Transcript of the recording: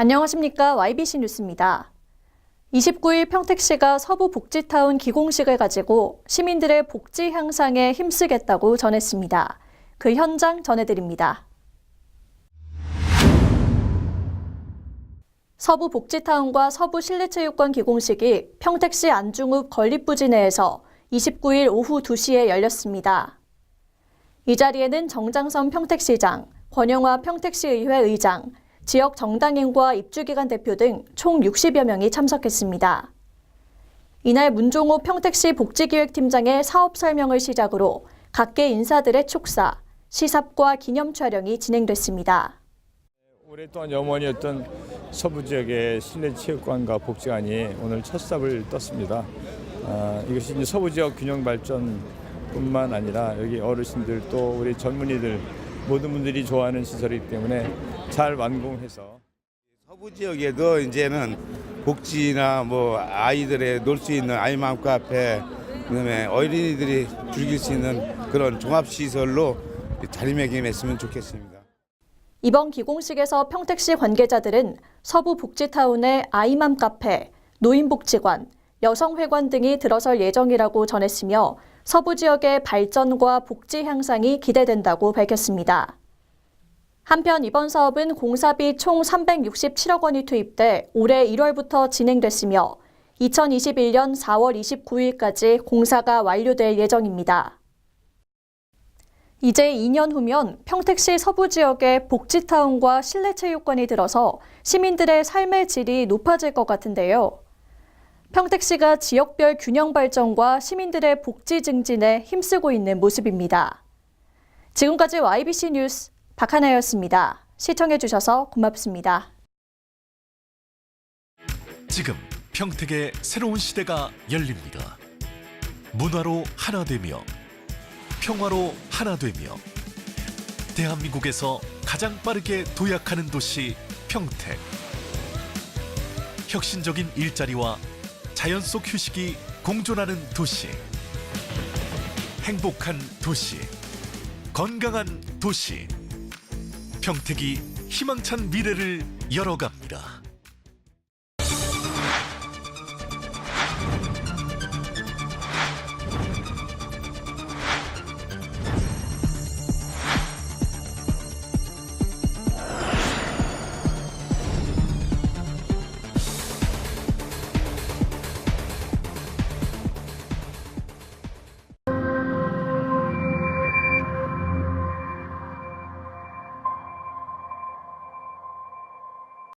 안녕하십니까. YBC 뉴스입니다. 29일 평택시가 서부 복지타운 기공식을 가지고 시민들의 복지 향상에 힘쓰겠다고 전했습니다. 그 현장 전해드립니다. 서부 복지타운과 서부 실내체육관 기공식이 평택시 안중읍 건립부지 내에서 29일 오후 2시에 열렸습니다. 이 자리에는 정장선 평택시장, 권영화 평택시의회 의장, 지역 정당인과 입주기관 대표 등 총 60여 명이 참석했습니다. 이날 문종호 평택시 복지기획팀장의 사업 설명을 시작으로 각계 인사들의 축사, 시삽과 기념 촬영이 진행됐습니다. 오랫동안 염원이었던 서부 지역의 실내 체육관과 복지관이 오늘 첫 삽을 떴습니다. 아, 이것이 서부 지역 균형 발전뿐만 아니라 여기 어르신들 또 우리 젊은이들 모든 분들이 좋아하는 시설이기 때문에 잘 완공해서 서부 지역에도 이제는 복지나 뭐 아이들의 놀 수 있는 아이맘 카페 그다음에 어린이들이 즐길 수 있는 그런 종합 시설로 자리매김했으면 좋겠습니다. 이번 기공식에서 평택시 관계자들은 서부 복지타운의 아이맘 카페, 노인복지관, 여성회관 등이 들어설 예정이라고 전했으며 서부 지역의 발전과 복지 향상이 기대된다고 밝혔습니다. 한편 이번 사업은 공사비 총 367억 원이 투입돼 올해 1월부터 진행됐으며 2021년 4월 29일까지 공사가 완료될 예정입니다. 이제 2년 후면 평택시 서부 지역의 복지타운과 실내체육관이 들어서 시민들의 삶의 질이 높아질 것 같은데요. 평택시가 지역별 균형 발전과 시민들의 복지 증진에 힘쓰고 있는 모습입니다. 지금까지 YBC 뉴스 박하나였습니다. 시청해주셔서 고맙습니다. 지금 평택의 새로운 시대가 열립니다. 문화로 하나 되며 평화로 하나 되며 대한민국에서 가장 빠르게 도약하는 도시 평택. 혁신적인 일자리와 자연 속 휴식이 공존하는 도시. 행복한 도시. 건강한 도시. 평택이 희망찬 미래를 열어갑니다.